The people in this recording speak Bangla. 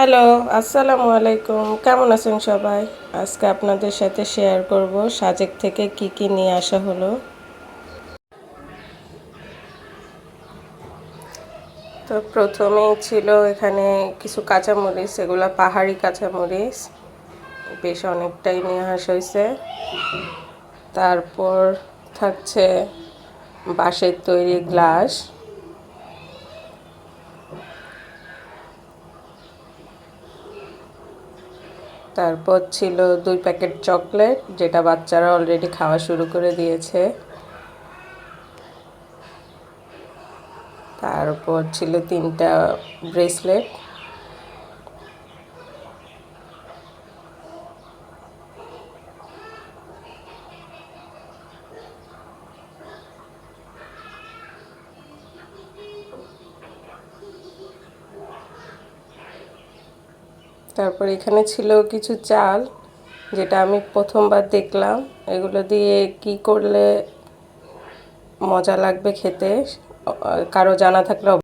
হ্যালো আসসালামু আলাইকুম। কেমন আছেন সবাই? আজকে আপনাদের সাথে শেয়ার করব সাজেক থেকে কি কি নিয়ে আসা হলো। তো প্রথমেই ছিল এখানে কিছু কাঁচামরিচ, এগুলো পাহাড়ি কাঁচামরিচ। বেশ অনেকটাই নিয়ে আসা হয়েছে। তারপর থাকছে বাঁশের তৈরি গ্লাস। তারপর ছিল দুই প্যাকেট চকলেট, যেটা বাচ্চারা অলরেডি খাওয়া শুরু করে দিয়েছে। তারপর ছিল তিনটা ব্রেসলেট। তারপর এখানে ছিল কিছু চাল, যেটা আমি প্রথমবার দেখলাম। এগুলো দিয়ে কি করলে মজা লাগবে খেতে, কারও জানা থাকলে